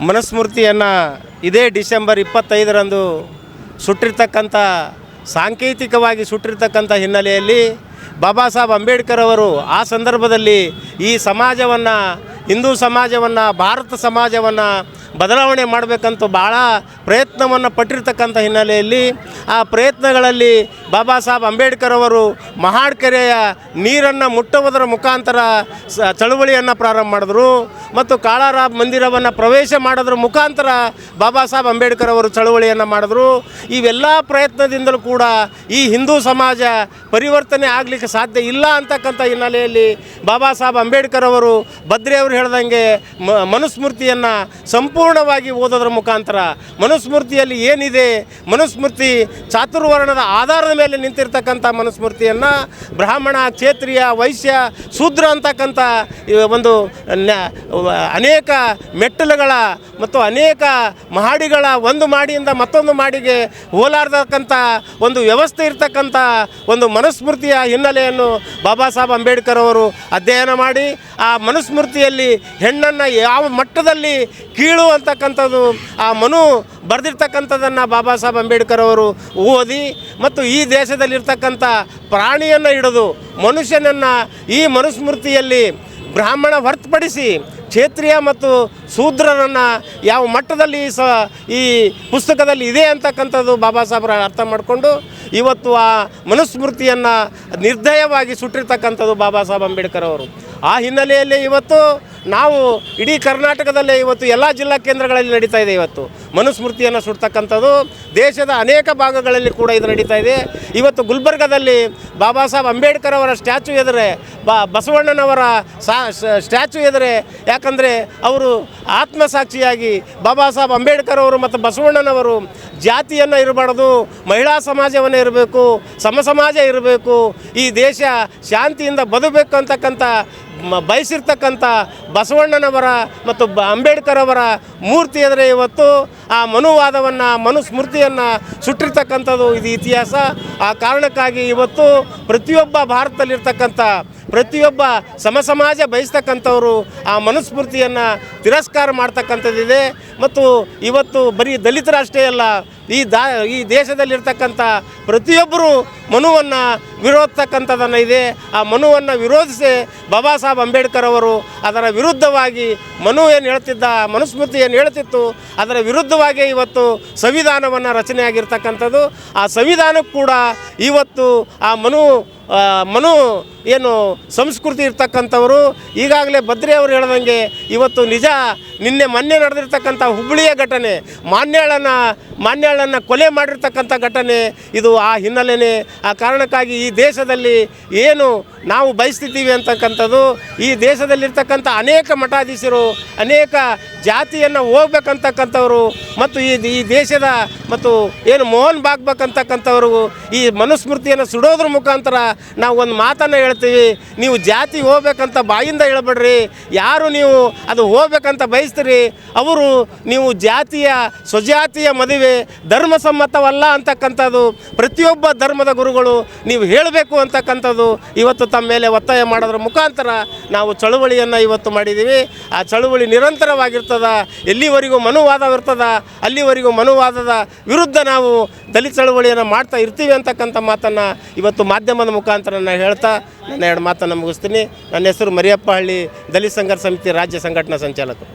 ಮನುಸ್ಮೃತಿಯನ್ನು ಇದೇ ಡಿಸೆಂಬರ್ ಇಪ್ಪತ್ತೈದರಂದು ಸುಟ್ಟಿರ್ತಕ್ಕಂಥ, ಸಾಂಕೇತಿಕವಾಗಿ ಸುಟ್ಟಿರ್ತಕ್ಕಂಥ ಹಿನ್ನೆಲೆಯಲ್ಲಿ ಬಾಬಾ ಸಾಹೇಬ್ ಅಂಬೇಡ್ಕರ್ ಅವರು ಆ ಸಂದರ್ಭದಲ್ಲಿ ಈ ಸಮಾಜವನ್ನು ಹಿಂದೂ ಸಮಾಜವನ್ನು, ಭಾರತ ಸಮಾಜವನ್ನು ಬದಲಾವಣೆ ಮಾಡಬೇಕಂತ ಭಾಳ ಪ್ರಯತ್ನವನ್ನು ಪಟ್ಟಿರ್ತಕ್ಕಂಥ ಹಿನ್ನೆಲೆಯಲ್ಲಿ ಆ ಪ್ರಯತ್ನಗಳಲ್ಲಿ ಬಾಬಾ ಸಾಹೇಬ್ ಅಂಬೇಡ್ಕರ್ ಅವರು ಮಹಾಡ್ಕೆರೆಯ ನೀರನ್ನು ಮುಟ್ಟುವುದರ ಮುಖಾಂತರ ಸ ಚಳುವಳಿಯನ್ನು ಪ್ರಾರಂಭ ಮಾಡಿದ್ರು ಮತ್ತು ಕಾಳಾರಾಬ್ ಮಂದಿರವನ್ನು ಪ್ರವೇಶ ಮಾಡೋದ್ರ ಮುಖಾಂತರ ಬಾಬಾ ಸಾಹೇಬ್ ಅಂಬೇಡ್ಕರ್ ಅವರು ಚಳುವಳಿಯನ್ನು ಮಾಡಿದ್ರು. ಇವೆಲ್ಲ ಪ್ರಯತ್ನದಿಂದಲೂ ಕೂಡ ಈ ಹಿಂದೂ ಸಮಾಜ ಪರಿವರ್ತನೆ ಆಗಲಿಕ್ಕೆ ಸಾಧ್ಯ ಇಲ್ಲ ಅಂತಕ್ಕಂಥ ಹಿನ್ನೆಲೆಯಲ್ಲಿ ಬಾಬಾ ಸಾಹೇಬ್ ಅಂಬೇಡ್ಕರ್ ಅವರು ಬದ್ರಿ ಅವರು ಹೇಳ್ದಂಗೆ ಮ, ಮನುಸ್ಮೃತಿಯನ್ನು ಸಂಪೂರ್ಣವಾಗಿ ಓದೋದ್ರ ಮುಖಾಂತರ ಮನುಸ್ಮೃತಿಯಲ್ಲಿ ಏನಿದೆ, ಮನುಸ್ಮೃತಿ ಚಾತುರ್ವರ್ಣದ ಆಧಾರದ ಮೇಲೆ ನಿಂತಿರ್ತಕ್ಕಂಥ ಮನುಸ್ಮೃತಿಯನ್ನು ಬ್ರಾಹ್ಮಣ, ಕ್ಷೇತ್ರೀಯ, ವೈಶ್ಯ, ಶೂದ್ರ ಅಂತಕ್ಕಂಥ ಒಂದು ಅನೇಕ ಮೆಟ್ಟಲುಗಳ ಮತ್ತು ಅನೇಕ ಮಹಡಿಗಳ ಒಂದು ಮಾಡಿಯಿಂದ ಮತ್ತೊಂದು ಮಾಡಿಗೆ ಹೋಲಾರ್ದಕ್ಕಂಥ ಒಂದು ವ್ಯವಸ್ಥೆ ಇರ್ತಕ್ಕಂಥ ಒಂದು ಮನುಸ್ಮೃತಿಯ ಹಿನ್ನೆಲೆಯನ್ನು ಬಾಬಾ ಸಾಹೇಬ್ ಅಂಬೇಡ್ಕರ್ ಅವರು ಅಧ್ಯಯನ ಮಾಡಿ ಆ ಮನುಸ್ಮೃತಿಯಲ್ಲಿ ಹೆಣ್ಣನ್ನು ಯಾವ ಮಟ್ಟದಲ್ಲಿ ಕೀಳು ಅಂತಕ್ಕಂಥದ್ದು ಆ ಮನು ಬರೆದಿರ್ತಕ್ಕಂಥದ್ದನ್ನು ಬಾಬಾ ಸಾಹೇಬ್ ಅಂಬೇಡ್ಕರ್ ಅವರು ಓದಿ ಮತ್ತು ಈ ದೇಶದಲ್ಲಿರ್ತಕ್ಕಂಥ ಪ್ರಾಣಿಯನ್ನು ಹಿಡಿದು ಮನುಷ್ಯನನ್ನು ಈ ಮನುಸ್ಮೃತಿಯಲ್ಲಿ ಬ್ರಾಹ್ಮಣ ಹೊರತುಪಡಿಸಿ ಕ್ಷೇತ್ರೀಯ ಮತ್ತು ಶೂದ್ರರನ್ನು ಯಾವ ಮಟ್ಟದಲ್ಲಿ ಸ, ಈ ಪುಸ್ತಕದಲ್ಲಿ ಇದೆ ಅಂತಕ್ಕಂಥದ್ದು ಬಾಬಾ ಸಾಹೇಬ್ರ ಅರ್ಥ ಮಾಡಿಕೊಂಡು ಇವತ್ತು ಆ ಮನುಸ್ಮೃತಿಯನ್ನು ನಿರ್ದಯವಾಗಿ ಸುಟ್ಟಿರ್ತಕ್ಕಂಥದ್ದು ಬಾಬಾ ಸಾಹೇಬ್ ಅಂಬೇಡ್ಕರ್ ಅವರು. ಆ ಹಿನ್ನೆಲೆಯಲ್ಲಿ ಇವತ್ತು ನಾವು ಇಡೀ ಕರ್ನಾಟಕದಲ್ಲೇ ಇವತ್ತು ಎಲ್ಲ ಜಿಲ್ಲಾ ಕೇಂದ್ರಗಳಲ್ಲಿ ನಡೀತಾ ಇದೆ ಇವತ್ತು. ಮನುಸ್ಮೃತಿಯನ್ನು ಸುಡ್ತಕ್ಕಂಥದ್ದು ದೇಶದ ಅನೇಕ ಭಾಗಗಳಲ್ಲಿ ಕೂಡ ಇದು ನಡೀತಾ ಇದೆ. ಇವತ್ತು ಗುಲ್ಬರ್ಗದಲ್ಲಿ ಬಾಬಾ ಸಾಹೇಬ್ ಅಂಬೇಡ್ಕರ್ ಅವರ ಸ್ಟ್ಯಾಚು ಎದುರೆ ಬಾ ಬಸವಣ್ಣನವರ ಸಾ ಸ್ಟ್ಯಾಚು ಎದುರೆ ಯಾಕಂದರೆ ಅವರು ಆತ್ಮಸಾಕ್ಷಿಯಾಗಿ ಬಾಬಾ ಸಾಹೇಬ್ ಅಂಬೇಡ್ಕರ್ ಅವರು ಮತ್ತು ಬಸವಣ್ಣನವರು ಜಾತಿಯನ್ನು ಇರಬಾರ್ದು ಮಹಿಳಾ ಸಮಾಜವನ್ನು ಇರಬೇಕು ಸಮ ಸಮಾಜ ಇರಬೇಕು ಈ ದೇಶ ಶಾಂತಿಯಿಂದ ಬದುಕಬೇಕು ಅಂತಕ್ಕಂಥ ಬಯಸಿರ್ತಕ್ಕಂಥ ಬಸವಣ್ಣನವರ ಮತ್ತು ಬ ಅಂಬೇಡ್ಕರ್ ಅವರ ಮೂರ್ತಿ ಅಂದರೆ ಇವತ್ತು ಆ ಮನುವಾದವನ್ನು, ಮನುಸ್ಮೃತಿಯನ್ನು ಸುಟ್ಟಿರ್ತಕ್ಕಂಥದ್ದು ಇದು ಇತಿಹಾಸ. ಆ ಕಾರಣಕ್ಕಾಗಿ ಇವತ್ತು ಪ್ರತಿಯೊಬ್ಬ ಭಾರತದಲ್ಲಿರ್ತಕ್ಕಂಥ, ಪ್ರತಿಯೊಬ್ಬ ಸಮ ಸಮಾಜ ಬಯಸ್ತಕ್ಕಂಥವ್ರು ಆ ಮನುಸ್ಮೃತಿಯನ್ನು ತಿರಸ್ಕಾರ ಮಾಡ್ತಕ್ಕಂಥದ್ದಿದೆ. ಮತ್ತು ಇವತ್ತು ಬರೀ ದಲಿತರಷ್ಟೇ ಅಲ್ಲ ಈ ದಾ, ಈ ದೇಶದಲ್ಲಿರ್ತಕ್ಕಂಥ ಪ್ರತಿಯೊಬ್ಬರು ಮನುವನ್ನು ವಿರೋಧಿಸ್ತಕ್ಕಂಥದ್ದನ್ನು ಇದೆ. ಆ ಮನುವನ್ನು ವಿರೋಧಿಸಿ ಬಾಬಾ ಸಾಹೇಬ್ ಅಂಬೇಡ್ಕರ್ ಅವರು ಅದರ ವಿರುದ್ಧವಾಗಿ ಮನು ಏನು ಹೇಳ್ತಿದ್ದ, ಮನುಸ್ಮೃತಿ ಏನು ಹೇಳ್ತಿತ್ತು, ಅದರ ವಿರುದ್ಧವಾಗಿ ಇವತ್ತು ಸಂವಿಧಾನವನ್ನು ರಚನೆ ಆಗಿರ್ತಕ್ಕಂಥದ್ದು ಆ ಸಂವಿಧಾನಕ್ಕೂ ಕೂಡ ಇವತ್ತು ಆ ಮನು ಮನು ಏನು ಸಂಸ್ಕೃತಿ ಇರ್ತಕ್ಕಂಥವರು, ಈಗಾಗಲೇ ಬದ್ರಿ ಅವರು ಹೇಳ್ದಂಗೆ ಇವತ್ತು ನಿಜ, ನಿನ್ನೆ ಮೊನ್ನೆ ನಡೆದಿರ್ತಕ್ಕಂಥ ಹುಬ್ಬಳ್ಳಿಯ ಘಟನೆ ಮಾನ್ಯಳನ್ನು ಮಾನ್ಯಾಳನ್ನು ಕೊಲೆ ಮಾಡಿರ್ತಕ್ಕಂಥ ಘಟನೆ ಇದು ಆ ಹಿನ್ನೆಲೆನೇ. ಆ ಕಾರಣಕ್ಕಾಗಿ ಈ ದೇಶದಲ್ಲಿ ಏನು ನಾವು ಬಯಸ್ತಿದ್ದೀವಿ ಅಂತಕ್ಕಂಥದ್ದು, ಈ ದೇಶದಲ್ಲಿರ್ತಕ್ಕಂಥ ಅನೇಕ ಮಠಾಧೀಶರು, ಅನೇಕ ಜಾತಿಯನ್ನು ಹೋಗ್ಬೇಕಂತಕ್ಕಂಥವ್ರು ಮತ್ತು ಈ ಈ ದೇಶದ ಮತ್ತು ಏನು ಮೋಹನ್ ಬಾಗ್ಬೇಕಂತಕ್ಕಂಥವ್ರಿಗೂ ಈ ಮನುಸ್ಮೃತಿಯನ್ನು ಸುಡೋದ್ರ ಮುಖಾಂತರ ನಾವು ಒಂದು ಮಾತನ್ನು ಹೇಳ್ತೀವಿ, ನೀವು ಜಾತಿ ಹೋಗ್ಬೇಕಂತ ಬಾಯಿಂದ ಹೇಳ್ಬೇಡ್ರಿ, ಯಾರು ನೀವು ಅದು ಹೋಗ್ಬೇಕಂತ ಬಯಸ್ತೀರಿ, ಅವರು ನೀವು ಜಾತಿಯ ಸ್ವಜಾತಿಯ ಮದುವೆ, ಧರ್ಮಸಮ್ಮತವಲ್ಲ ಅಂತಕ್ಕಂಥದ್ದು, ಪ್ರತಿಯೊಬ್ಬ ಧರ್ಮದ ಗುರುಗಳು ನೀವು ಹೇಳಬೇಕು ಅಂತಕ್ಕಂಥದ್ದು, ಇವತ್ತು ತಮ್ಮ ಮೇಲೆ ಒತ್ತಾಯ ಮಾಡೋದ್ರ ಮುಖಾಂತರ ನಾವು ಚಳುವಳಿಯನ್ನು ಇವತ್ತು ಮಾಡಿದ್ದೀವಿ ಆ ಚಳುವಳಿ ನಿರಂತರವಾಗಿರ್ತದ, ಎಲ್ಲಿವರೆಗೂ ಮನುವಾದ ಇರ್ತದ, ಅಲ್ಲಿವರೆಗೂ ಮನುವಾದದ ವಿರುದ್ಧ ನಾವು ದಲಿತ ಚಳುವಳಿಯನ್ನು ಮಾಡ್ತಾ ಇರ್ತೀವಿ ಅಂತಕ್ಕಂಥ ಮಾತನ್ನು ಇವತ್ತು ಮಾಧ್ಯಮದ ಮುಖಾಂತರ ನಾನು ಹೇಳ್ತಾ ನನ್ನ ಎರಡು ಮಾತನ್ನು ಮುಗಿಸ್ತೀನಿ. ನನ್ನ ಹೆಸರು ಮರಿಯಪ್ಪ ಹಳ್ಳಿ ದಲಿತ ಸಂಘರ್ಷ ಸಮಿತಿ ರಾಜ್ಯ ಸಂಘಟನಾ ಸಂಚಾಲಕರು